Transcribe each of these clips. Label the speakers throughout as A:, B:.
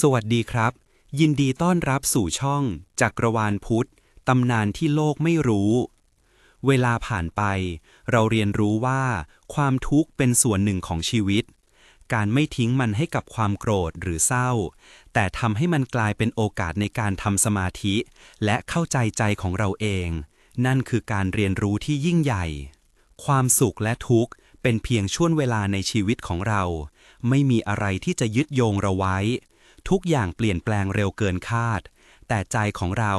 A: สวัสดีครับ ยินดีต้อนรับสู่ช่อง จักรวาลพุทธตำนานที่โลกไม่รู้ เวลาผ่านไป เราเรียนรู้ว่า ความทุกข์เป็นส่วนหนึ่งของชีวิต การไม่ทิ้งมันให้กับความโกรธหรือเศร้า แต่ทำให้มันกลายเป็นโอกาสในการทำสมาธิ และเข้าใจใจของเราเอง นั่นคือการเรียนรู้ที่ยิ่งใหญ่ ความสุขและทุกข์เป็นเพียงช่วงเวลาในชีวิตของเรา ไม่มีอะไรที่จะยึดโยงเราไว้ ทุกอย่างเปลี่ยนแปลงเร็วเกินคาด แต่ใจของเรา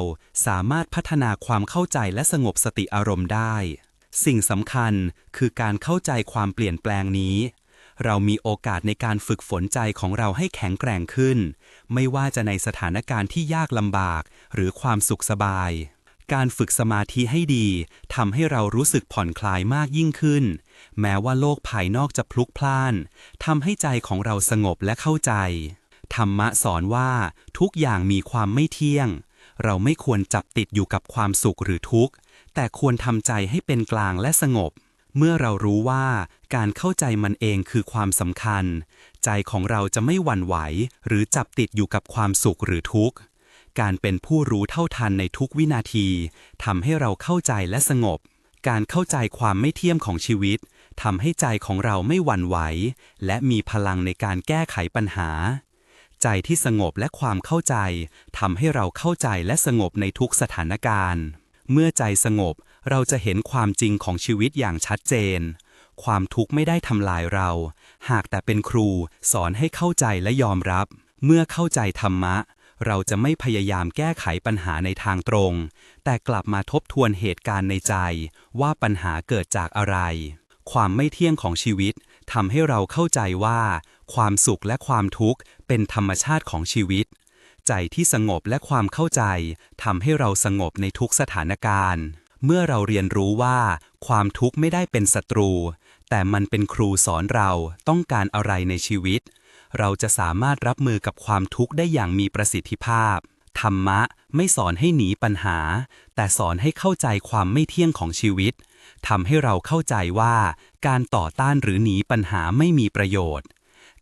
A: สามารถพัฒนาความเข้าใจและสงบสติอารมณ์ได้ สิ่งสำคัญคือการเข้าใจความเปลี่ยนแปลงนี้ เรามีโอกาสในการฝึกฝนใจของเราให้แข็งแกร่งขึ้น ไม่ว่าจะในสถานการณ์ที่ยากลำบาก หรือความสุขสบาย การฝึกสมาธิให้ดีทำให้เรารู้สึกผ่อนคลายมากยิ่งขึ้น แม้ว่าโลกภายนอกจะพลุกพล่านทำให้ใจของเราสงบและเข้าใจ ธรรมะสอนว่าทุกอย่างมีความไม่เที่ยง เราไม่ควรจับติดอยู่กับความสุขหรือทุกข์ แต่ควรทำใจให้เป็นกลางและสงบ เมื่อเรารู้ว่าการเข้าใจมันเองคือความสำคัญ ใจของเราจะไม่หวั่นไหว หรือจับติดอยู่กับความสุขหรือทุกข์ การเป็นผู้รู้เท่าทันในทุกวินาทีทำให้เราเข้าใจและสงบ การเข้าใจความไม่เที่ยมของชีวิตทำให้ใจของเราไม่หวั่นไหว และมีพลังในการแก้ไขปัญหา ใจที่สงบและความเข้าใจทำให้เราเข้าใจและสงบในทุกสถานการณ์ เมื่อใจสงบเราจะเห็นความจริงของชีวิตอย่างชัดเจน ความทุกข์ไม่ได้ทำลายเรา หากแต่เป็นครูสอนให้เข้าใจและยอมรับ เมื่อเข้าใจธรรมะ เราจะไม่พยายามแก้ไขปัญหาในทางตรง แต่กลับมาทบทวนเหตุการณ์ในใจ ว่าปัญหาเกิดจากอะไร ความไม่เที่ยงของชีวิต ทำให้เราเข้าใจว่า ความสุขและความทุกข์เป็นธรรมชาติของชีวิต ใจที่สงบและความเข้าใจทำให้เราสงบในทุกสถานการณ์ เมื่อเราเรียนรู้ว่า ความทุกข์ไม่ได้เป็นศัตรู แต่มันเป็นครูสอนเราต้องการอะไรในชีวิต เราจะสามารถรับมือกับความทุกข์ได้อย่างมีประสิทธิภาพ ธรรมะไม่สอนให้หนีปัญหา แต่สอนให้เข้าใจความไม่เที่ยงของชีวิต ทำให้เราเข้าใจว่า การต่อต้านหรือหนีปัญหาไม่มีประโยชน์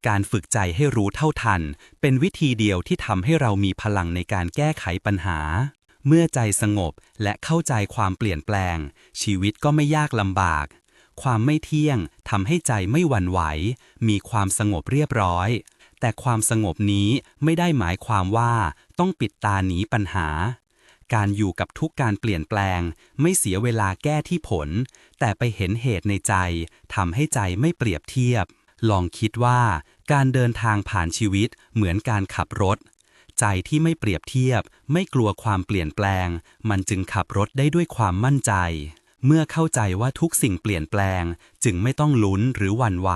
A: การฝึกใจให้รู้เท่าทัน เป็นวิธีเดียวที่ทำให้เรามีพลังในการแก้ไขปัญหา เมื่อใจสงบและเข้าใจความเปลี่ยนแปลง ชีวิตก็ไม่ยากลำบาก ความไม่เที่ยงทำให้ใจไม่หวั่นไหว มีความสงบเรียบร้อยแต่ความสงบนี้ไม่ได้หมายความว่าต้องปิดตาหนีปัญหา การอยู่กับทุกการเปลี่ยนแปลง ไม่เสียเวลาแก้ที่ผล แต่ไปเห็นเหตุในใจทำให้ใจไม่เปรียบเทียบ ลองคิดว่า การเดินทางผ่านชีวิตเหมือนการขับรถ ใจที่ไม่เปรียบเทียบ ไม่กลัวความเปลี่ยนแปลง มันจึงขับรถได้ด้วยความมั่นใจ เมื่อเข้าใจว่าทุกสิ่งเปลี่ยนแปลง จึงไม่ต้องลุ้นหรือหวั่นไหว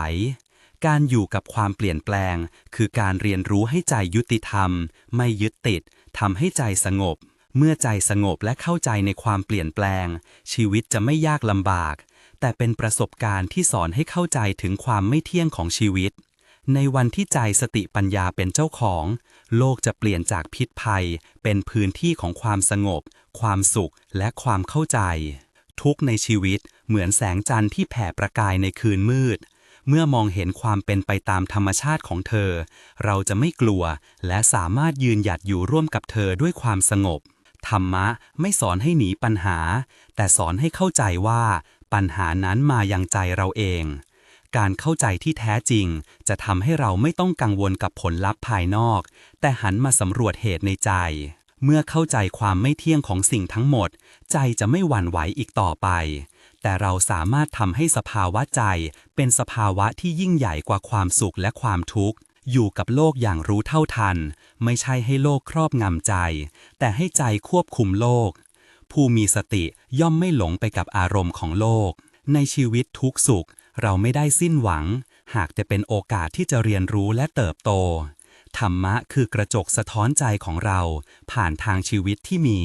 A: การอยู่กับความเปลี่ยนแปลง คือการเรียนรู้ให้ใจยุติธรรม ไม่ยึดติดทำให้ใจสงบ เมื่อใจสงบและเข้าใจในความเปลี่ยนแปลง ชีวิตจะไม่ยากลำบาก แต่เป็นประสบการณ์ที่สอนให้เข้าใจถึงความไม่เที่ยงของชีวิต ในวันที่ใจสติปัญญาเป็นเจ้าของ โลกจะเปลี่ยนจากพิษภัย เป็นพื้นที่ของความสงบ ความสุขและความเข้าใจ ทุกในชีวิตเหมือนแสงจันทร์ที่แผ่ประกายในคืนมืด เมื่อมองเห็นความเป็นไปตามธรรมชาติของเธอ เราจะไม่กลัว และสามารถยืนหยัดอยู่ร่วมกับเธอด้วยความสงบ ธรรมะไม่สอนให้หนีปัญหา แต่สอนให้เข้าใจว่าปัญหานั้นมายังใจเราเอง การเข้าใจที่แท้จริง จะทำให้เราไม่ต้องกังวลกับผลลัพธ์ภายนอก แต่หันมาสำรวจเหตุในใจ เมื่อเข้าใจความไม่เที่ยงของสิ่งทั้งหมด ใจจะไม่หวั่นไหวอีกต่อไป แต่เราสามารถทำให้สภาวะใจเป็นสภาวะที่ยิ่งใหญ่กว่าความสุขและความทุกข์ อยู่กับโลกอย่างรู้เท่าทัน ไม่ใช่ให้โลกครอบงำใจ แต่ให้ใจควบคุมโลก ผู้มีสติย่อมไม่หลงไปกับอารมณ์ของโลก ในชีวิตทุกสุข เราไม่ได้สิ้นหวัง หากจะเป็นโอกาสที่จะเรียนรู้และเติบโต ธรรมะคือกระจกสะท้อนใจของเรา ผ่านทางชีวิตที่มี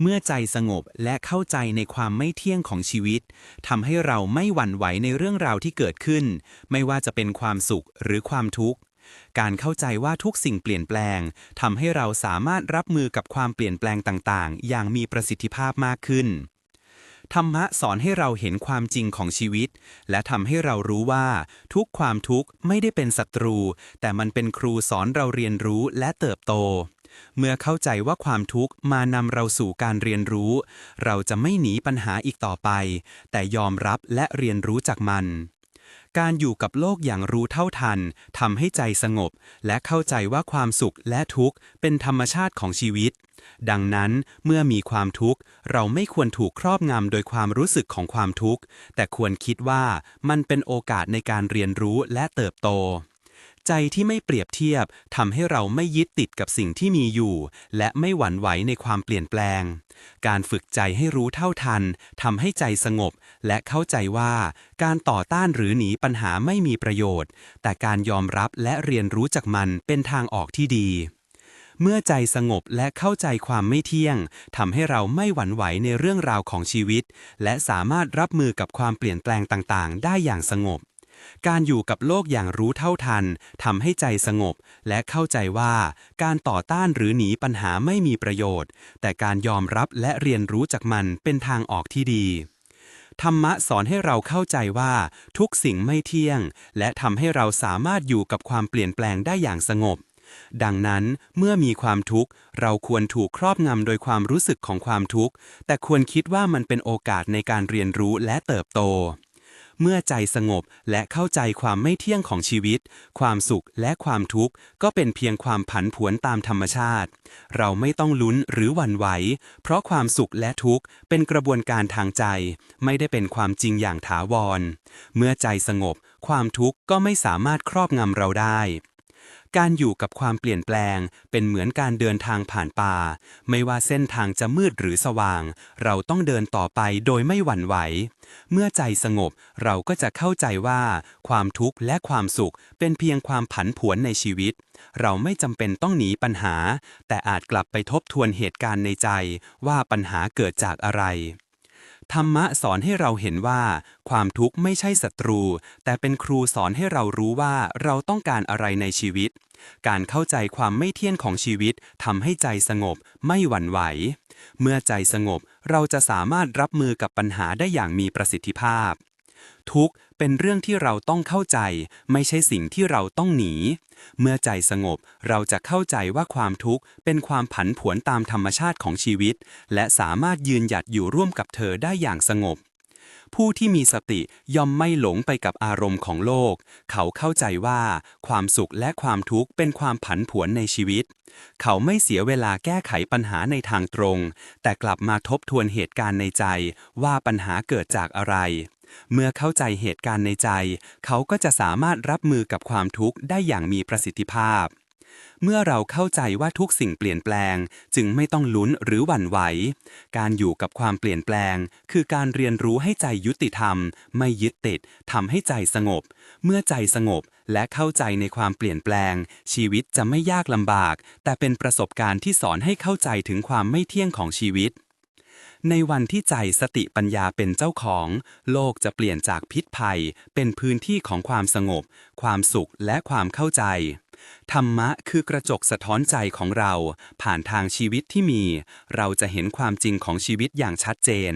A: เมื่อใจสงบและเข้าใจในความไม่เที่ยงของชีวิตทำให้เราไม่หวั่นไหวในเรื่องราวที่เกิดขึ้น ไม่ว่าจะเป็นความสุขหรือความทุกข์ การเข้าใจว่าทุกสิ่งเปลี่ยนแปลงทำให้เราสามารถรับมือกับความเปลี่ยนแปลงต่างๆ อย่างมีประสิทธิภาพมากขึ้น ธรรมะสอนให้เราเห็นความจริงของชีวิต และทำให้เรารู้ว่า ทุกความทุกข์ไม่ได้เป็นศัตรู แต่มันเป็นครูสอนเราเรียนรู้และเติบโตเมื่อเข้าใจว่าความทุกข์มานำเราสู่การเรียนรู้ เราจะไม่หนีปัญหาอีกต่อไป แต่ยอมรับและเรียนรู้จากมัน การอยู่กับโลกอย่างรู้เท่าทันทำให้ใจสงบ และเข้าใจว่าความสุขและทุกข์เป็นธรรมชาติของชีวิต ดังนั้นเมื่อมีความทุกข์ เราไม่ควรถูกครอบงำโดยความรู้สึกของความทุกข์ แต่ควรคิดว่ามันเป็นโอกาสในการเรียนรู้และเติบโต ใจที่ไม่เปรียบเทียบทำให้เราไม่ยึดติดกับสิ่งที่มีอยู่ และไม่หวั่นไหวในความเปลี่ยนแปลง การฝึกใจให้รู้เท่าทันทำให้ใจสงบ และเข้าใจว่า การต่อต้านหรือหนีปัญหาไม่มีประโยชน์ แต่การยอมรับและเรียนรู้จากมันเป็นทางออกที่ดีเมื่อใจสงบและเข้าใจความไม่เที่ยงทำให้เราไม่หวั่นไหวในเรื่องราวของชีวิต และสามารถรับมือกับความเปลี่ยนแปลงต่างๆ ได้อย่างสงบ การอยู่กับโลกอย่างรู้เท่าทันทำให้ใจสงบ และเข้าใจว่า การต่อต้านหรือหนีปัญหาไม่มีประโยชน์ แต่การยอมรับและเรียนรู้จากมันเป็นทางออกที่ดีธรรมะสอนให้เราเข้าใจว่าทุกสิ่งไม่เที่ยง และทำให้เราสามารถอยู่กับความเปลี่ยนแปลงได้อย่างสงบ ดังนั้นเมื่อมีความทุกข์ เราควรถูกครอบงำโดยความรู้สึกของความทุกข์ แต่ควรคิดว่ามันเป็นโอกาสในการเรียนรู้และเติบโต เมื่อใจสงบและเข้าใจความไม่เที่ยงของชีวิต ความสุขและความทุกข์ ก็เป็นเพียงความผันผวนตามธรรมชาติ เราไม่ต้องลุ้นหรือหวั่นไหว เพราะความสุขและทุกข์เป็นกระบวนการทางใจ ไม่ได้เป็นความจริงอย่างถาวร เมื่อใจสงบ ความทุกข์ก็ไม่สามารถครอบงำเราได้ การอยู่กับความเปลี่ยนแปลง เป็นเหมือนการเดินทางผ่านป่า ไม่ว่าเส้นทางจะมืดหรือสว่าง เราต้องเดินต่อไปโดยไม่หวั่นไหว เมื่อใจสงบเราก็จะเข้าใจว่า ความทุกข์และความสุขเป็นเพียงความผันผวนในชีวิต เราไม่จำเป็นต้องหนีปัญหา แต่อาจกลับไปทบทวนเหตุการณ์ในใจ ว่าปัญหาเกิดจากอะไรธรรมะสอนให้เราเห็นว่า ความทุกข์ไม่ใช่ศัตรู แต่เป็นครูสอนให้เรารู้ว่าเราต้องการอะไรในชีวิต การเข้าใจความไม่เที่ยงของชีวิตทำให้ใจสงบไม่หวั่นไหว เมื่อใจสงบเราจะสามารถรับมือกับปัญหาได้อย่างมีประสิทธิภาพ ทุกข์เป็นเรื่องที่เราต้องเข้าใจ ไม่ใช่สิ่งที่เราต้องหนี เมื่อใจสงบเราจะเข้าใจว่าความทุกข์เป็นความผันผวนตามธรรมชาติของชีวิต และสามารถยืนหยัดอยู่ร่วมกับเธอได้อย่างสงบ ผู้ที่มีสติย่อมไม่หลงไปกับอารมณ์ของโลก เขาเข้าใจว่า ความสุขและความทุกข์เป็นความผันผวนในชีวิต เขาไม่เสียเวลาแก้ไขปัญหาในทางตรง แต่กลับมาทบทวนเหตุการณ์ในใจ ว่าปัญหาเกิดจากอะไร เมื่อเข้าใจเหตุการณ์ในใจ เขาก็จะสามารถรับมือกับความทุกข์ได้อย่างมีประสิทธิภาพ เมื่อเราเข้าใจว่าทุกสิ่งเปลี่ยนแปลง จึงไม่ต้องลุ้นหรือหวั่นไหว การอยู่กับความเปลี่ยนแปลง คือการเรียนรู้ให้ใจยุติธรรม ไม่ยึดติดทำให้ใจสงบ เมื่อใจสงบและเข้าใจในความเปลี่ยนแปลง ชีวิตจะไม่ยากลำบาก แต่เป็นประสบการณ์ที่สอนให้เข้าใจถึงความไม่เที่ยงของชีวิต ในวันที่ใจสติปัญญาเป็นเจ้าของ โลกจะเปลี่ยนจากพิษภัย เป็นพื้นที่ของความสงบ ความสุขและความเข้าใจ ธรรมะคือกระจกสะท้อนใจของเรา ผ่านทางชีวิตที่มี เราจะเห็นความจริงของชีวิตอย่างชัดเจน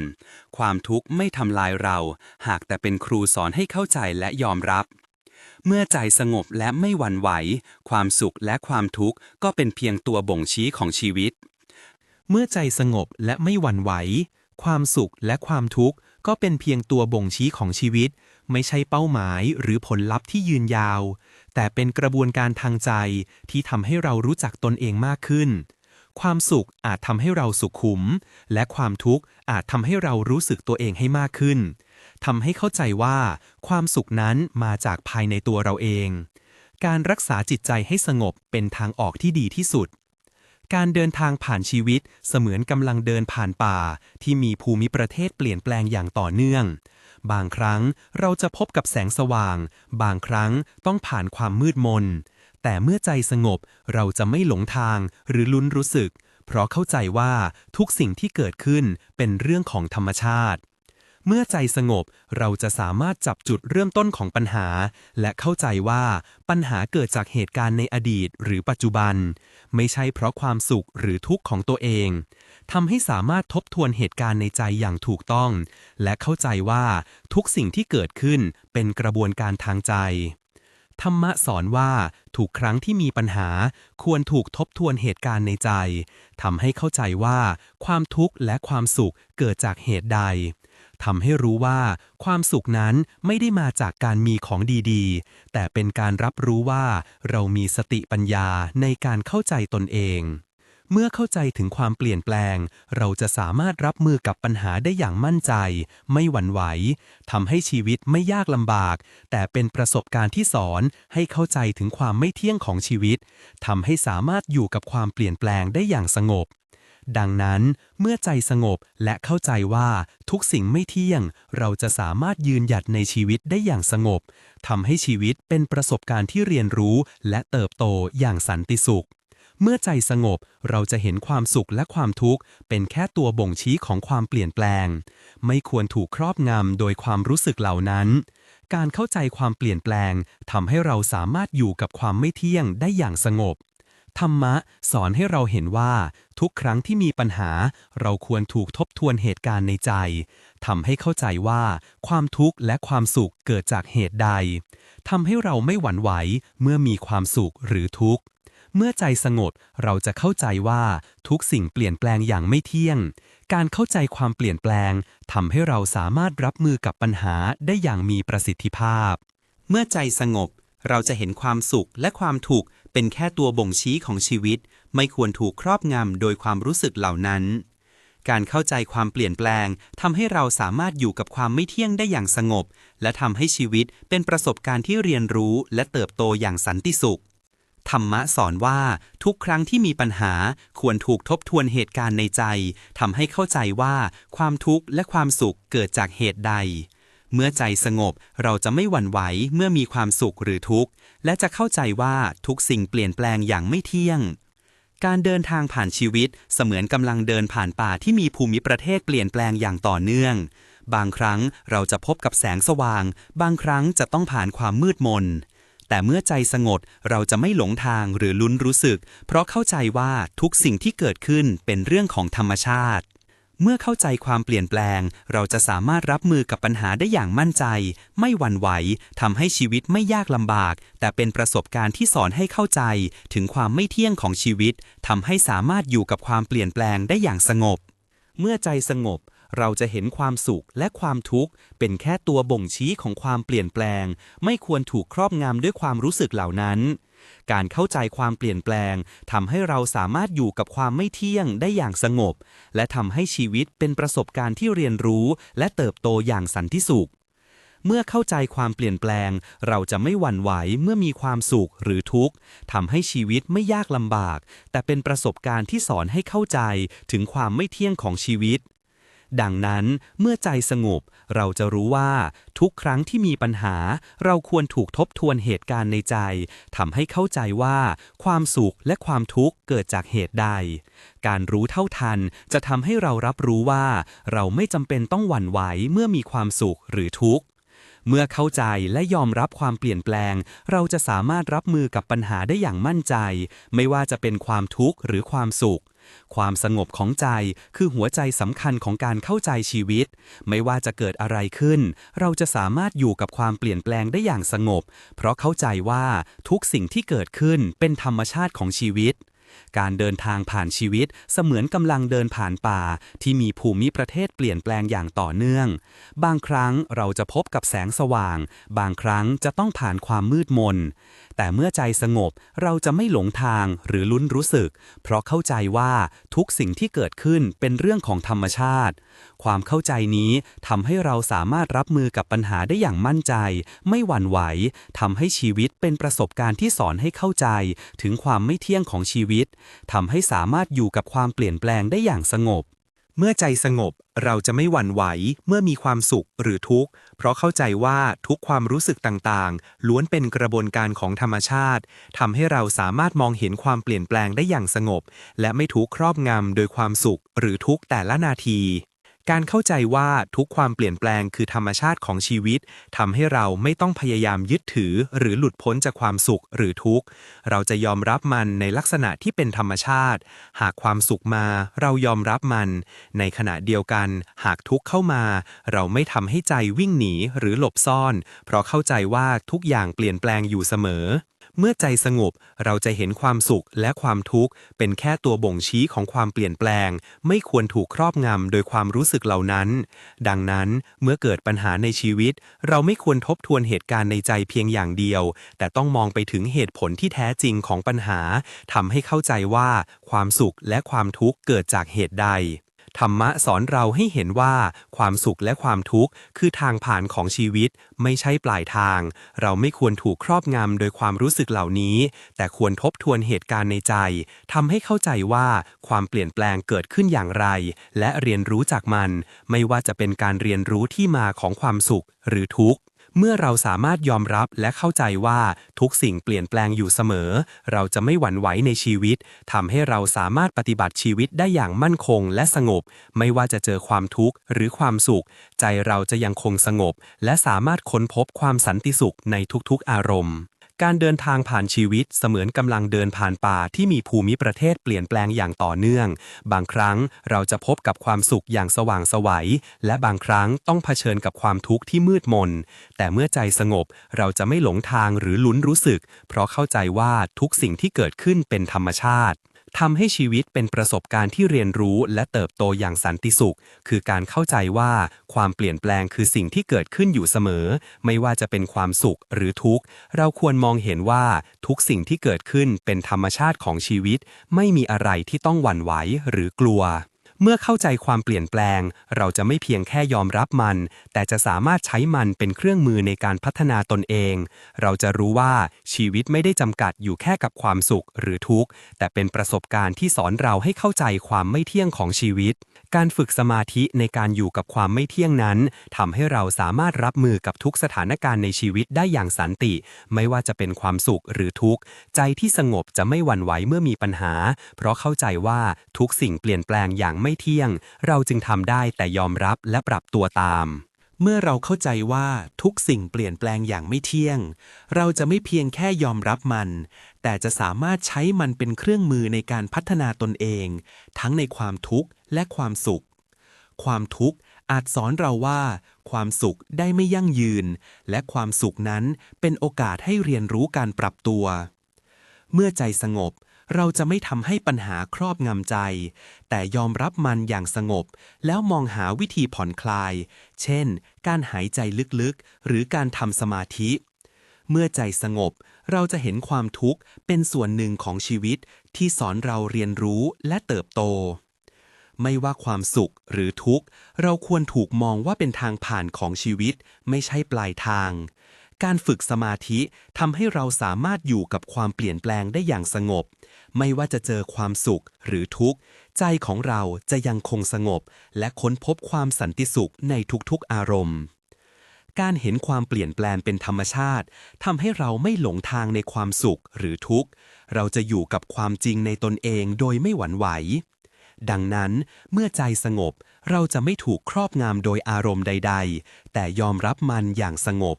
A: ความทุกข์ไม่ทำลายเรา หากแต่เป็นครูสอนให้เข้าใจและยอมรับเมื่อใจสงบและไม่หวั่นไหว ความสุขและความทุกข์ก็เป็นเพียงตัวบ่งชี้ของชีวิต เมื่อใจสงบและไม่หวั่นไหว ความสุขและความทุกข์ก็เป็นเพียงตัวบ่งชี้ของชีวิต ไม่ใช่เป้าหมายหรือผลลัพธ์ที่ยืนยาว แต่เป็นกระบวนการทางใจที่ทำให้เรารู้จักตนเองมากขึ้น ความสุขอาจทำให้เราสุขขุม และความทุกข์อาจทำให้เรารู้สึกตัวเองให้มากขึ้นทำให้เข้าใจว่า ความสุขนั้นมาจากภายในตัวเราเอง การรักษาจิตใจให้สงบเป็นทางออกที่ดีที่สุด การเดินทางผ่านชีวิตเสมือนกำลังเดินผ่านป่า ที่มีภูมิประเทศเปลี่ยนแปลงอย่างต่อเนื่อง บางครั้งเราจะพบกับแสงสว่าง บางครั้งต้องผ่านความมืดมน แต่เมื่อใจสงบเราจะไม่หลงทางหรือลุ้นรู้สึก เพราะเข้าใจว่าทุกสิ่งที่เกิดขึ้นเป็นเรื่องของธรรมชาติ
B: เมื่อใจสงบเราจะสามารถจับจุดเริ่มต้นของปัญหา และเข้าใจว่าปัญหาเกิดจากเหตุการณ์ในอดีตหรือปัจจุบัน ไม่ใช่เพราะความสุขหรือทุกข์ของตัวเองทำให้สามารถทบทวนเหตุการณ์ในใจอย่างถูกต้อง และเข้าใจว่าทุกสิ่งที่เกิดขึ้นเป็นกระบวนการทางใจธรรมะสอนว่าถูกครั้งที่มีปัญหา ควรถูกทบทวนเหตุการณ์ในใจทำให้เข้าใจว่า ความทุกข์และความสุขเกิดจากเหตุใด ทำให้รู้ว่า ความสุขนั้นไม่ได้มาจากการมีของดีๆ แต่เป็นการรับรู้ว่า เรามีสติปัญญาในการเข้าใจตนเอง เมื่อเข้าใจถึงความเปลี่ยนแปลง เราจะสามารถรับมือกับปัญหาได้อย่างมั่นใจ ไม่หวั่นไหวทำให้ชีวิตไม่ยากลำบาก แต่เป็นประสบการณ์ที่สอนให้เข้าใจถึงความไม่เที่ยงของชีวิตทำให้สามารถอยู่กับความเปลี่ยนแปลงได้อย่างสงบ ดังนั้นเมื่อใจสงบและเข้าใจว่าทุกสิ่งไม่เที่ยง เราจะสามารถยืนหยัดในชีวิตได้อย่างสงบทำให้ชีวิตเป็นประสบการณ์ที่เรียนรู้และเติบโตอย่างสันติสุข เมื่อใจสงบเราจะเห็นความสุขและความทุกข์ เป็นแค่ตัวบ่งชี้ของความเปลี่ยนแปลง ไม่ควรถูกครอบงำโดยความรู้สึกเหล่านั้นการเข้าใจความเปลี่ยนแปลงทำให้เราสามารถอยู่กับความไม่เที่ยงได้อย่างสงบ ธรรมะสอนให้เราเห็นว่า ทุกครั้งที่มีปัญหา เราควรถูกทบทวนเหตุการณ์ในใจทำให้เข้าใจว่า ความทุกข์และความสุขเกิดจากเหตุใดทำให้เราไม่หวั่นไหวเมื่อมีความสุขหรือทุกข์ เมื่อใจสงบเราจะเข้าใจว่าทุกสิ่งเปลี่ยนแปลงอย่างไม่เที่ยง การเข้าใจความเปลี่ยนแปลงทำให้เราสามารถรับมือกับปัญหาได้อย่างมีประสิทธิภาพ
A: เมื่อใจสงบเราจะเห็นความสุขและความทุกข์ เป็นแค่ตัวบ่งชี้ของชีวิต ไม่ควรถูกครอบงำโดยความรู้สึกเหล่านั้น การเข้าใจความเปลี่ยนแปลงทำให้เราสามารถอยู่กับความไม่เที่ยงได้อย่างสงบ และทำให้ชีวิตเป็นประสบการณ์ที่เรียนรู้และเติบโตอย่างสันติสุขธรรมะสอนว่าทุกครั้งที่มีปัญหาควรถูกทบทวนเหตุการณ์ในใจทำให้เข้าใจว่าความทุกข์และความสุขเกิดจากเหตุใด เมื่อใจสงบเราจะไม่หวั่นไหวเมื่อมีความสุขหรือทุกข์ และจะเข้าใจว่าทุกสิ่งเปลี่ยนแปลงอย่างไม่เที่ยง การเดินทางผ่านชีวิตเสมือนกำลังเดินผ่านป่าที่มีภูมิประเทศเปลี่ยนแปลงอย่างต่อเนื่อง บางครั้งเราจะพบกับแสงสว่าง บางครั้งจะต้องผ่านความมืดมน แต่เมื่อใจสงบเราจะไม่หลงทางหรือลุ้นรู้สึก เพราะเข้าใจว่าทุกสิ่งที่เกิดขึ้นเป็นเรื่องของธรรมชาติ เมื่อเข้าใจความเปลี่ยนแปลง เราจะสามารถรับมือกับปัญหาได้อย่างมั่นใจ ไม่หวั่นไหวทำให้ชีวิตไม่ยากลำบาก แต่เป็นประสบการณ์ที่สอนให้เข้าใจ ถึงความไม่เที่ยงของชีวิตทำให้สามารถอยู่กับความเปลี่ยนแปลงได้อย่างสงบ เมื่อใจสงบ เราจะเห็นความสุขและความทุกข์ เป็นแค่ตัวบ่งชี้ของความเปลี่ยนแปลง ไม่ควรถูกครอบงำด้วยความรู้สึกเหล่านั้น การเข้าใจความเปลี่ยนแปลงทำให้เราสามารถอยู่กับความไม่เที่ยงได้อย่างสงบ และทำให้ชีวิตเป็นประสบการณ์ที่เรียนรู้ และเติบโตอย่างสันติสุข เมื่อเข้าใจความเปลี่ยนแปลง เราจะไม่หวั่นไหวเมื่อมีความสุขหรือทุกข์ทำให้ชีวิตไม่ยากลำบาก แต่เป็นประสบการณ์ที่สอนให้เข้าใจถึงความไม่เที่ยงของชีวิต ดังนั้นเมื่อใจสงบเราจะรู้ว่า ทุกครั้งที่มีปัญหา เราควรถูกทบทวนเหตุการณ์ในใจทำให้เข้าใจว่า ความสุขและความทุกข์เกิดจากเหตุใด การรู้เท่าทันจะทำให้เรารับรู้ว่า เราไม่จำเป็นต้องหวั่นไหวเมื่อมีความสุขหรือทุกข์เมื่อเข้าใจและยอมรับความเปลี่ยนแปลง เราจะสามารถรับมือกับปัญหาได้อย่างมั่นใจ ไม่ว่าจะเป็นความทุกข์หรือความสุข ความสงบของใจคือหัวใจสำคัญของการเข้าใจชีวิต ไม่ว่าจะเกิดอะไรขึ้น เราจะสามารถอยู่กับความเปลี่ยนแปลงได้อย่างสงบ เพราะเข้าใจว่าทุกสิ่งที่เกิดขึ้นเป็นธรรมชาติของชีวิต การเดินทางผ่านชีวิต เสมือนกำลังเดินผ่านป่า ที่มีภูมิประเทศเปลี่ยนแปลงอย่างต่อเนื่อง บางครั้งเราจะพบกับแสงสว่าง บางครั้งจะต้องผ่านความมืดมน แต่เมื่อใจสงบเราจะไม่หลงทางหรือลุ้นรู้สึก เพราะเข้าใจว่าทุกสิ่งที่เกิดขึ้นเป็นเรื่องของธรรมชาติ ความเข้าใจนี้ทำให้เราสามารถรับมือกับปัญหาได้อย่างมั่นใจ ไม่หวั่นไหวทำให้ชีวิตเป็นประสบการณ์ที่สอนให้เข้าใจ ถึงความไม่เที่ยงของชีวิตทำให้สามารถอยู่กับความเปลี่ยนแปลงได้อย่างสงบ เมื่อใจสงบเราจะไม่หวั่นไหวเมื่อมีความสุขหรือทุกข์ เพราะเข้าใจว่าทุกความรู้สึกต่างๆ ล้วนเป็นกระบวนการของธรรมชาติทำให้เราสามารถมองเห็นความเปลี่ยนแปลงได้อย่างสงบ และไม่ถูกครอบงำโดยความสุขหรือทุกข์แต่ละนาที
B: การเข้าใจว่าทุกความเปลี่ยนแปลงคือธรรมชาติของชีวิตทำให้เราไม่ต้องพยายามยึดถือ หรือหลุดพ้นจากความสุขหรือทุกข์ เราจะยอมรับมันในลักษณะที่เป็นธรรมชาติ หากความสุขมาเรายอมรับมัน ในขณะเดียวกัน หากทุกข์เข้ามา เราไม่ทำให้ใจวิ่งหนีหรือหลบซ่อน เพราะเข้าใจว่าทุกอย่างเปลี่ยนแปลงอยู่เสมอ เมื่อใจสงบเราจะเห็นความสุขและความทุกข์ เป็นแค่ตัวบ่งชี้ของความเปลี่ยนแปลง ไม่ควรถูกครอบงำโดยความรู้สึกเหล่านั้น ดังนั้นเมื่อเกิดปัญหาในชีวิต เราไม่ควรทบทวนเหตุการณ์ในใจเพียงอย่างเดียว แต่ต้องมองไปถึงเหตุผลที่แท้จริงของปัญหาทำให้เข้าใจว่า ความสุขและความทุกข์เกิดจากเหตุใด ธรรมะสอนเราให้เห็นว่า ความสุขและความทุกข์ คือทางผ่านของชีวิต ไม่ใช่ปลายทาง เราไม่ควรถูกครอบงำโดยความรู้สึกเหล่านี้ แต่ควรทบทวนเหตุการณ์ในใจทำให้เข้าใจว่าความเปลี่ยนแปลงเกิดขึ้นอย่างไร และเรียนรู้จากมัน ไม่ว่าจะเป็นการเรียนรู้ที่มาของความสุขหรือทุกข์ เมื่อเราสามารถยอมรับและเข้าใจว่าทุกสิ่งเปลี่ยนแปลงอยู่เสมอ เราจะไม่หวั่นไหวในชีวิตทำให้เราสามารถปฏิบัติชีวิตได้อย่างมั่นคงและสงบ ไม่ว่าจะเจอความทุกข์หรือความสุข ใจเราจะยังคงสงบ และสามารถค้นพบความสันติสุขในทุกๆอารมณ์ การเดินทางผ่านชีวิตเสมือนกำลังเดินผ่านป่าที่มีภูมิประเทศเปลี่ยนแปลงอย่างต่อเนื่อง บางครั้งเราจะพบกับความสุขอย่างสว่างไสวัย และบางครั้งต้องเผชิญกับความทุกข์ที่มืดมน แต่เมื่อใจสงบเราจะไม่หลงทางหรือลุ้นรู้สึก เพราะเข้าใจว่าทุกสิ่งที่เกิดขึ้นเป็นธรรมชาติ ทำให้ชีวิตเป็นประสบการณ์ที่เรียนรู้และเติบโตอย่างสันติสุข คือการเข้าใจว่าความเปลี่ยนแปลงคือสิ่งที่เกิดขึ้นอยู่เสมอ ไม่ว่าจะเป็นความสุขหรือทุกข์ เราควรมองเห็นว่าทุกสิ่งที่เกิดขึ้นเป็นธรรมชาติของชีวิต ไม่มีอะไรที่ต้องหวั่นไหวหรือกลัว เมื่อเข้าใจความเปลี่ยนแปลง เราจะไม่เพียงแค่ยอมรับมัน แต่จะสามารถใช้มันเป็นเครื่องมือในการพัฒนาตนเอง เราจะรู้ว่าชีวิตไม่ได้จำกัดอยู่แค่กับความสุขหรือทุกข์ แต่เป็นประสบการณ์ที่สอนเราให้เข้าใจความไม่เที่ยงของชีวิต การฝึกสมาธิในการอยู่กับความไม่เที่ยงนั้นทำให้เราสามารถรับมือกับทุกสถานการณ์ในชีวิตได้อย่างสันติ ไม่ว่าจะเป็นความสุขหรือทุกข์ ใจที่สงบจะไม่หวั่นไหวเมื่อมีปัญหา เพราะเข้าใจว่าทุกสิ่งเปลี่ยนแปลงอย่างไม่ไม่เที่ยง เราจึงทำได้แต่ยอมรับและปรับตัวตาม
C: เมื่อเราเข้าใจว่าทุกสิ่งเปลี่ยนแปลงอย่างไม่เที่ยง เราจะไม่เพียงแค่ยอมรับมัน แต่จะสามารถใช้มันเป็นเครื่องมือในการพัฒนาตนเอง ทั้งในความทุกข์และความสุข ความทุกข์อาจสอนเราว่า ความสุขได้ไม่ยั่งยืน และความสุขนั้นเป็นโอกาสให้เรียนรู้การปรับตัว เมื่อใจสงบ เราจะไม่ทำให้ปัญหาครอบงำใจ แต่ยอมรับมันอย่างสงบ แล้วมองหาวิธีผ่อนคลาย เช่น การหายใจลึกๆ หรือการทำสมาธิ เมื่อใจสงบ เราจะเห็นความทุกข์เป็นส่วนหนึ่งของชีวิตที่สอนเราเรียนรู้และเติบโต ไม่ว่าความสุขหรือทุกข์ เราควรถูกมองว่าเป็นทางผ่านของชีวิต ไม่ใช่ปลายทางการฝึกสมาธิทำให้เราสามารถอยู่กับความเปลี่ยนแปลงได้อย่างสงบ ไม่ว่าจะเจอความสุขหรือทุกข์ ใจของเราจะยังคงสงบ และค้นพบความสันติสุขในทุกๆอารมณ์ การเห็นความเปลี่ยนแปลงเป็นธรรมชาติทำให้เราไม่หลงทางในความสุขหรือทุกข์ เราจะอยู่กับความจริงในตนเองโดยไม่หวั่นไหว ดังนั้นเมื่อใจสงบเราจะไม่ถูกครอบงำโดยอารมณ์ใด ๆ แต่ยอมรับมันอย่างสงบ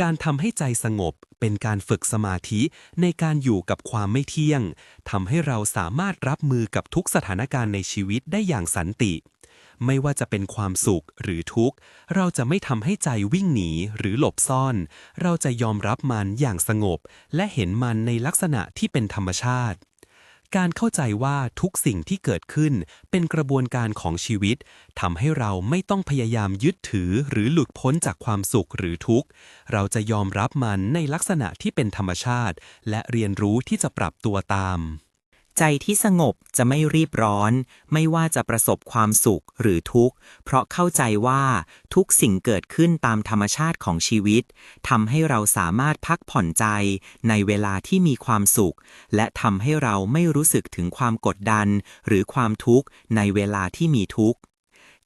C: การทำให้ใจสงบ เป็นการฝึกสมาธิในการอยู่กับความไม่เที่ยงทำให้เราสามารถรับมือกับทุกสถานการณ์ในชีวิตได้อย่างสันติ ไม่ว่าจะเป็นความสุขหรือทุกข์ เราจะไม่ทำให้ใจวิ่งหนีหรือหลบซ่อน เราจะยอมรับมันอย่างสงบ และเห็นมันในลักษณะที่เป็นธรรมชาติ การเข้าใจว่าทุกสิ่งที่เกิดขึ้นเป็นกระบวนการของชีวิตทำให้เราไม่ต้องพยายามยึดถือหรือหลุดพ้นจากความสุขหรือทุกข์ เราจะยอมรับมันในลักษณะที่เป็นธรรมชาติ และเรียนรู้ที่จะปรับตัวตาม
D: ใจที่สงบจะไม่รีบร้อน ไม่ว่าจะประสบความสุขหรือทุกข์ เพราะเข้าใจว่าทุกสิ่งเกิดขึ้นตามธรรมชาติของชีวิตทำให้เราสามารถพักผ่อนใจในเวลาที่มีความสุข และทำให้เราไม่รู้สึกถึงความกดดัน หรือความทุกข์ในเวลาที่มีทุกข์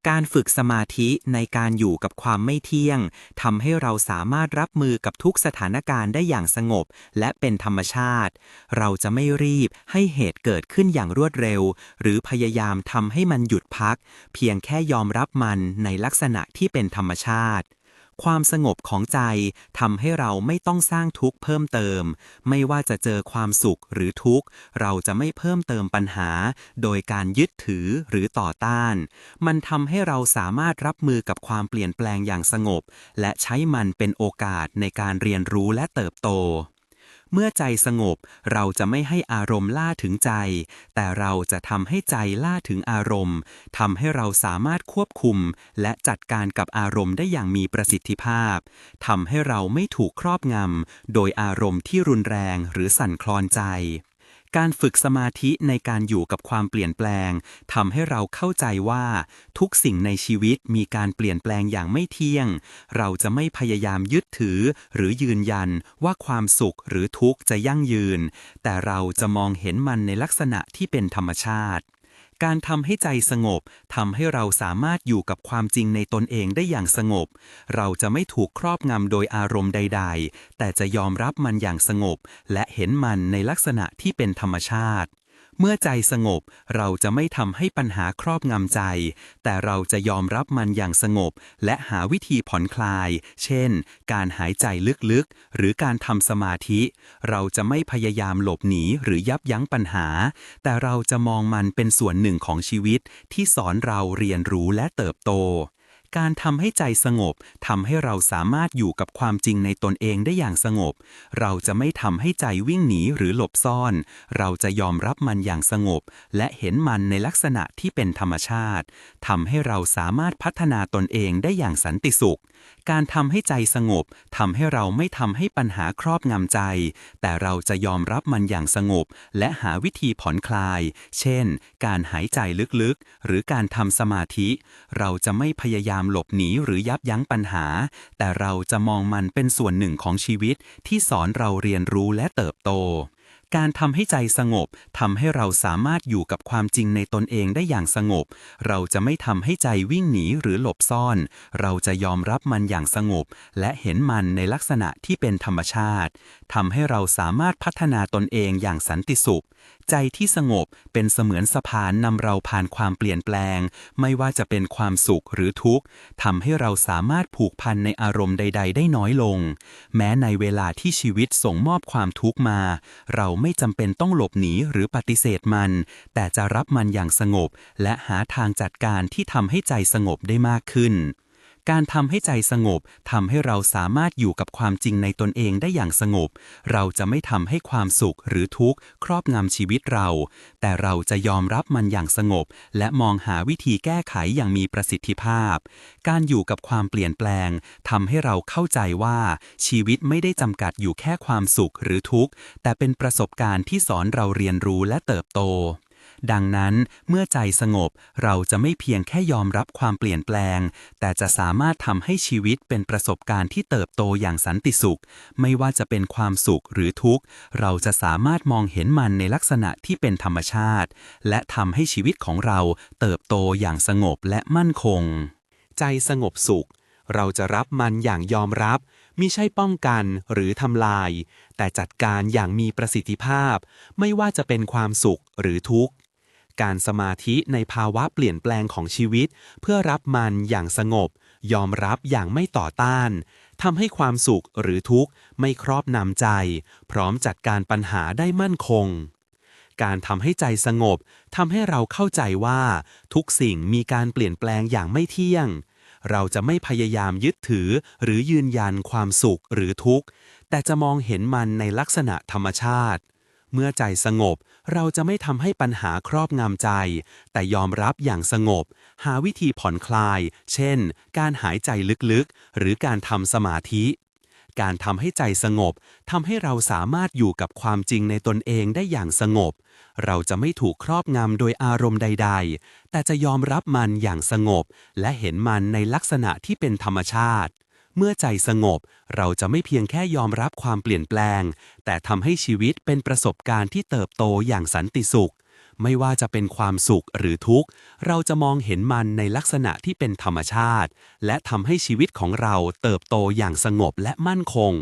D: การฝึกสมาธิในการอยู่กับความไม่เที่ยงทำให้เราสามารถรับมือกับทุกสถานการณ์ได้อย่างสงบ และเป็นธรรมชาติ เราจะไม่รีบให้เหตุเกิดขึ้นอย่างรวดเร็ว หรือพยายามทำให้มันหยุดพัก เพียงแค่ยอมรับมันในลักษณะที่เป็นธรรมชาติ ความสงบของใจทำให้เราไม่ต้องสร้างทุกข์เพิ่มเติม ไม่ว่าจะเจอความสุขหรือทุกข์ เราจะไม่เพิ่มเติมปัญหา โดยการยึดถือหรือต่อต้าน มันทำให้เราสามารถรับมือกับความเปลี่ยนแปลงอย่างสงบ และใช้มันเป็นโอกาสในการเรียนรู้และเติบโต เมื่อใจสงบ เราจะไม่ให้อารมณ์ล่าถึงใจ แต่เราจะทำให้ใจล่าถึงอารมณ์ทำให้เราสามารถควบคุม และจัดการกับอารมณ์ได้อย่างมีประสิทธิภาพทำให้เราไม่ถูกครอบงำโดยอารมณ์ที่รุนแรงหรือสั่นคลอนใจ การฝึกสมาธิในการอยู่กับความเปลี่ยนแปลงทำให้เราเข้าใจว่า ทุกสิ่งในชีวิตมีการเปลี่ยนแปลงอย่างไม่เที่ยง เราจะไม่พยายามยึดถือ หรือยืนยันว่าความสุขหรือทุกข์จะยั่งยืน แต่เราจะมองเห็นมันในลักษณะที่เป็นธรรมชาติ การทำให้ใจสงบทำให้เราสามารถอยู่กับความจริงในตนเองได้อย่างสงบ เราจะไม่ถูกครอบงำโดยอารมณ์ใด ๆ แต่จะยอมรับมันอย่างสงบ และเห็นมันในลักษณะที่เป็นธรรมชาติ เมื่อใจสงบเราจะไม่ทำให้ปัญหาครอบงำใจ แต่เราจะยอมรับมันอย่างสงบ และหาวิธีผ่อนคลาย เช่น การหายใจลึกๆ หรือการทำสมาธิ เราจะไม่พยายามหลบหนีหรือยับยั้งปัญหา แต่เราจะมองมันเป็นส่วนหนึ่งของชีวิตที่สอนเราเรียนรู้และเติบโต การทำให้ใจสงบทำให้เราสามารถอยู่กับความจริงในตนเองได้อย่างสงบ เราจะไม่ทำให้ใจวิ่งหนีหรือหลบซ่อน เราจะยอมรับมันอย่างสงบ และเห็นมันในลักษณะที่เป็นธรรมชาติทำให้เราสามารถพัฒนาตนเองได้อย่างสันติสุขการทำให้ใจสงบทำให้เราไม่ทำให้ปัญหาครอบงำใจ แต่เราจะยอมรับมันอย่างสงบ และหาวิธีผ่อนคลาย เช่น การหายใจลึกๆ หรือการทำสมาธิ เราจะไม่พยายามหลบหนีหรือยับยั้งปัญหา แต่เราจะมองมันเป็นส่วนหนึ่งของชีวิตที่สอนเราเรียนรู้และเติบโต การทำให้ใจสงบทำให้เราสามารถอยู่กับความจริงในตนเองได้อย่างสงบ เราจะไม่ทำให้ใจวิ่งหนีหรือหลบซ่อน เราจะยอมรับมันอย่างสงบ และเห็นมันในลักษณะที่เป็นธรรมชาติทำให้เราสามารถพัฒนาตนเองอย่างสันติสุข ใจที่สงบเป็นเสมือนสะพานนำเราผ่านความเปลี่ยนแปลง ไม่ว่าจะเป็นความสุขหรือทุกข์ทำให้เราสามารถผูกพันในอารมณ์ใด ๆ ได้น้อยลง แม้ในเวลาที่ชีวิตส่งมอบความทุกข์มา เราไม่จำเป็นต้องหลบหนีหรือปฏิเสธมัน แต่จะรับมันอย่างสงบ และหาทางจัดการที่ทำให้ใจสงบได้มากขึ้น การทำให้ใจสงบทำให้เราสามารถอยู่กับความจริงในตนเองได้อย่างสงบ เราจะไม่ทำให้ความสุขหรือทุกข์ครอบงำชีวิตเรา แต่เราจะยอมรับมันอย่างสงบ และมองหาวิธีแก้ไขอย่างมีประสิทธิภาพ การอยู่กับความเปลี่ยนแปลงทำให้เราเข้าใจว่า ชีวิตไม่ได้จำกัดอยู่แค่ความสุขหรือทุกข์แต่เป็นประสบการณ์ที่สอนเราเรียนรู้และเติบโต ดังนั้นเมื่อใจสงบเราจะไม่เพียงแค่ยอมรับความเปลี่ยนแปลง แต่จะสามารถทำให้ชีวิตเป็นประสบการณ์ที่เติบโตอย่างสันติสุข ไม่ว่าจะเป็นความสุขหรือทุกข์ เราจะสามารถมองเห็นมันในลักษณะที่เป็นธรรมชาติ และทำให้ชีวิตของเราเติบโตอย่างสงบและมั่นคง
C: ใจสงบสุข เราจะรับมันอย่างยอมรับมิใช่ป้องกันหรือทำลาย แต่จัดการอย่างมีประสิทธิภาพ ไม่ว่าจะเป็นความสุขหรือทุกข์ การสมาธิในภาวะเปลี่ยนแปลงของชีวิต เพื่อรับมันอย่างสงบ ยอมรับอย่างไม่ต่อต้านทำให้ความสุขหรือทุกข์ไม่ครอบนำใจ พร้อมจัดการปัญหาได้มั่นคง การทำให้ใจสงบทำให้เราเข้าใจว่า ทุกสิ่งมีการเปลี่ยนแปลงอย่างไม่เที่ยง เราจะไม่พยายามยึดถือหรือยืนยันความสุขหรือทุกข์ แต่จะมองเห็นมันในลักษณะธรรมชาติ เมื่อใจสงบ เราจะไม่ทำให้ปัญหาครอบงำใจ แต่ยอมรับอย่างสงบ หาวิธีผ่อนคลาย เช่น การหายใจลึกๆ หรือการทำสมาธิ การทำให้ใจสงบทำให้เราสามารถอยู่กับความจริงในตนเองได้อย่างสงบ เราจะไม่ถูกครอบงำโดยอารมณ์ใด ๆ แต่จะยอมรับมันอย่างสงบ และเห็นมันในลักษณะที่เป็นธรรมชาติ เมื่อใจสงบ เราจะไม่เพียงแค่ยอมรับความเปลี่ยนแปลง แต่ทำให้ชีวิตเป็นประสบการณ์ที่เติบโตอย่างสันติสุข ไม่ว่าจะเป็นความสุขหรือทุกข์ เราจะมองเห็นมันในลักษณะที่เป็นธรรมชาติ และทำให้ชีวิตของเราเติบโตอย่างสงบและมั่นคง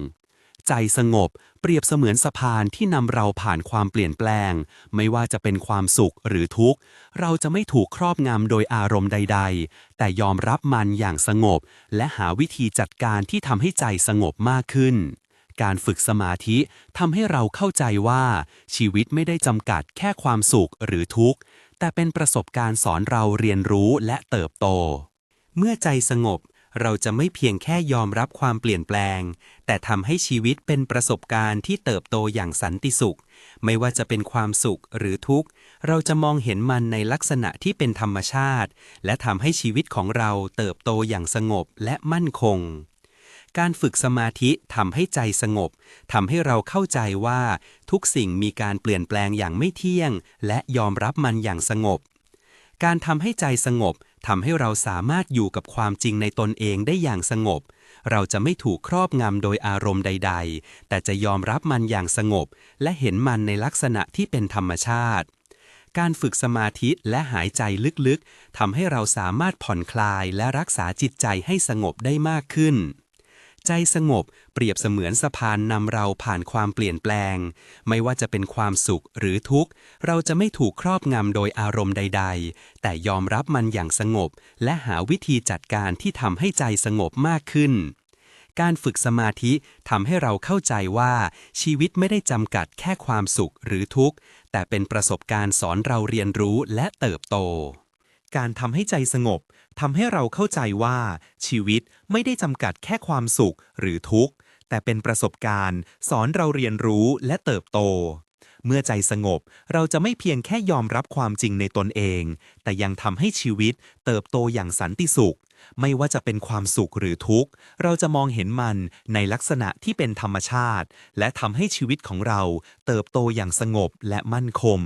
C: ใจสงบ เปรียบเสมือนสะพานที่นำเราผ่านความเปลี่ยนแปลง ไม่ว่าจะเป็นความสุขหรือทุกข์ เราจะไม่ถูกครอบงำโดยอารมณ์ใด ๆ แต่ยอมรับมันอย่างสงบ และหาวิธีจัดการที่ทำให้ใจสงบมากขึ้น การฝึกสมาธิทำให้เราเข้าใจว่า ชีวิตไม่ได้จำกัดแค่ความสุขหรือทุกข์ แต่เป็นประสบการณ์สอนเราเรียนรู้และเติบโต เมื่อใจสงบ เราจะไม่เพียงแค่ยอมรับความเปลี่ยนแปลง แต่ทำให้ชีวิตเป็นประสบการณ์ที่เติบโตอย่างสันติสุข ไม่ว่าจะเป็นความสุขหรือทุกข์ เราจะมองเห็นมันในลักษณะที่เป็นธรรมชาติ และทำให้ชีวิตของเราเติบโตอย่างสงบและมั่นคงการฝึกสมาธิทำให้ใจสงบทำให้เราเข้าใจว่า ทุกสิ่งมีการเปลี่ยนแปลงอย่างไม่เที่ยง และยอมรับมันอย่างสงบ การทำให้ใจสงบ ทำให้เราสามารถอยู่กับความจริงในตนเองได้อย่างสงบ เราจะไม่ถูกครอบงำโดยอารมณ์ใด ๆ แต่จะยอมรับมันอย่างสงบ และเห็นมันในลักษณะที่เป็นธรรมชาติ การฝึกสมาธิและหายใจลึกๆทำให้เราสามารถผ่อนคลายและรักษาจิตใจให้สงบได้มากขึ้น ใจสงบ เปรียบเสมือนสะพานนำเราผ่านความเปลี่ยนแปลง ไม่ว่าจะเป็นความสุขหรือทุกข์ เราจะไม่ถูกครอบงำโดยอารมณ์ใด ๆ แต่ยอมรับมันอย่างสงบ และหาวิธีจัดการที่ทำให้ใจสงบมากขึ้นการฝึกสมาธิทำให้เราเข้าใจว่าชีวิตไม่ได้จำกัดแค่ความสุขหรือทุกข์ แต่เป็นประสบการณ์สอนเราเรียนรู้และเติบโต การทำให้ใจสงบ ทำให้เราเข้าใจว่า ชีวิตไม่ได้จำกัดแค่ความสุขหรือทุกข์ แต่เป็นประสบการณ์ สอนเราเรียนรู้และเติบโต เมื่อใจสงบเราจะไม่เพียงแค่ยอมรับความจริงในตนเอง แต่ยังทำให้ชีวิตเติบโตอย่างสันติสุข ไม่ว่าจะเป็นความสุขหรือทุกข์ เราจะมองเห็นมันในลักษณะที่เป็นธรรมชาติ และทำให้ชีวิตของเราเติบโตอย่างสงบและมั่นคง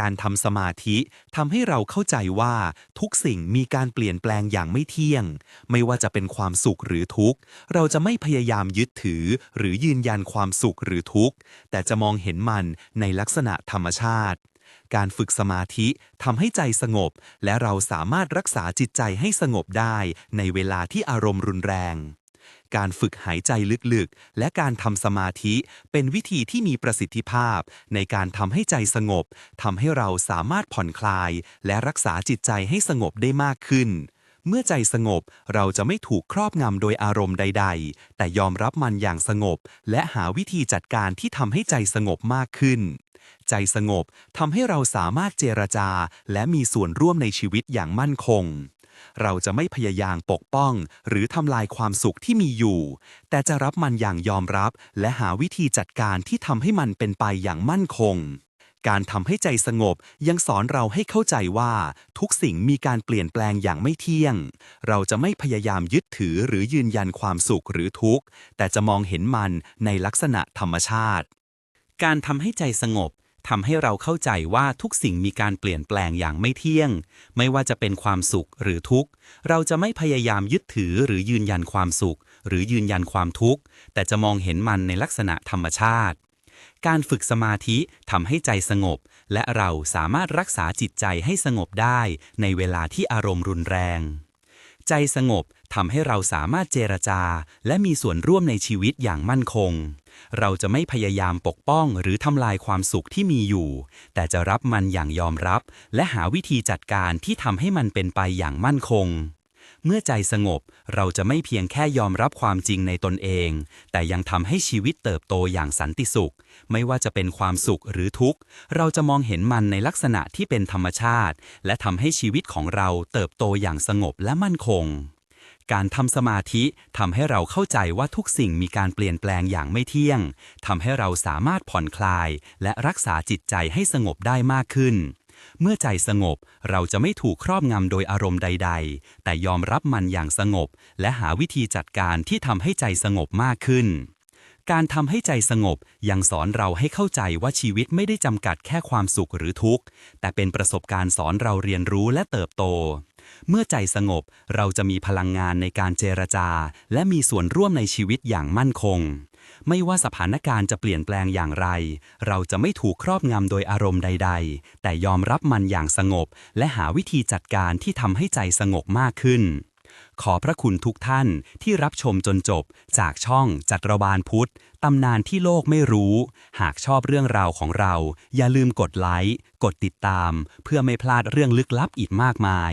C: การทำสมาธิทำให้เราเข้าใจว่าทุกสิ่งมีการเปลี่ยนแปลงอย่างไม่เที่ยง ไม่ว่าจะเป็นความสุขหรือทุกข์ เราจะไม่พยายามยึดถือ หรือยืนยันความสุขหรือทุกข์ แต่จะมองเห็นมันในลักษณะธรรมชาติ การฝึกสมาธิทำให้ใจสงบ และเราสามารถรักษาจิตใจให้สงบได้ในเวลาที่อารมณ์รุนแรง การฝึกหายใจลึกๆ และการทำสมาธิเป็นวิธีที่มีประสิทธิภาพ ในการทำให้ใจสงบทำให้เราสามารถผ่อนคลาย และรักษาจิตใจให้สงบได้มากขึ้น เมื่อใจสงบเราจะไม่ถูกครอบงำโดยอารมณ์ใด ๆ แต่ยอมรับมันอย่างสงบ และหาวิธีจัดการที่ทำให้ใจสงบมากขึ้นใจสงบทำให้เราสามารถเจรจา และมีส่วนร่วมในชีวิตอย่างมั่นคง เราจะไม่พยายามปกป้อง หรือทำลายความสุขที่มีอยู่ แต่จะรับมันอย่างยอมรับ และหาวิธีจัดการที่ทำให้มันเป็นไปอย่างมั่นคง การทำให้ใจสงบยังสอนเราให้เข้าใจว่า ทุกสิ่งมีการเปลี่ยนแปลงอย่างไม่เที่ยง เราจะไม่พยายามยึดถือหรือยืนยันความสุขหรือทุกข์ แต่จะมองเห็นมันในลักษณะธรรมชาติ
A: การทำให้ใจสงบ ทำให้เราเข้าใจว่าทุกสิ่งมีการเปลี่ยนแปลงอย่างไม่เที่ยง ไม่ว่าจะเป็นความสุขหรือทุกข์ เราจะไม่พยายามยึดถือหรือยืนยันความสุข หรือยืนยันความทุกข์ แต่จะมองเห็นมันในลักษณะธรรมชาติ การฝึกสมาธิทำให้ใจสงบ และเราสามารถรักษาจิตใจให้สงบได้ในเวลาที่อารมณ์รุนแรง ใจสงบ ทำให้เราสามารถเจรจา และมีส่วนร่วมในชีวิตอย่างมั่นคง เราจะไม่พยายามปกป้องหรือทำลายความสุขที่มีอยู่ แต่จะรับมันอย่างยอมรับ และหาวิธีจัดการที่ทำให้มันเป็นไปอย่างมั่นคง เมื่อใจสงบเราจะไม่เพียงแค่ยอมรับความจริงในตนเอง แต่ยังทำให้ชีวิตเติบโตอย่างสันติสุข ไม่ว่าจะเป็นความสุขหรือทุกข์ เราจะมองเห็นมันในลักษณะที่เป็นธรรมชาติ และทำให้ชีวิตของเราเติบโตอย่างสงบและมั่นคง การทำสมาธิทำให้เราเข้าใจว่าทุกสิ่งมีการเปลี่ยนแปลงอย่างไม่เที่ยงทำให้เราสามารถผ่อนคลาย และรักษาจิตใจให้สงบได้มากขึ้น เมื่อใจสงบเราจะไม่ถูกครอบงำโดยอารมณ์ใด ๆ แต่ยอมรับมันอย่างสงบ และหาวิธีจัดการที่ทำให้ใจสงบมากขึ้นการทำให้ใจสงบยังสอนเราให้เข้าใจว่าชีวิตไม่ได้จำกัดแค่ความสุขหรือทุกข์ แต่เป็นประสบการณ์สอนเราเรียนรู้และเติบโต เมื่อใจสงบเราจะมีพลังงานในการเจรจา และมีส่วนร่วมในชีวิตอย่างมั่นคง ไม่ว่าสถานการณ์จะเปลี่ยนแปลงอย่างไร เราจะไม่ถูกครอบงำโดยอารมณ์ใด ๆ แต่ยอมรับมันอย่างสงบ และหาวิธีจัดการที่ทำให้ใจสงบมากขึ้น ขอพระคุณทุกท่านที่รับชมจนจบ จากช่องจัตรวาลพุทธตำนานที่โลกไม่รู้ หากชอบเรื่องราวของเรา อย่าลืมกดไลค์ กดติดตาม เพื่อไม่พลาดเรื่องลึกลับอีกมากมาย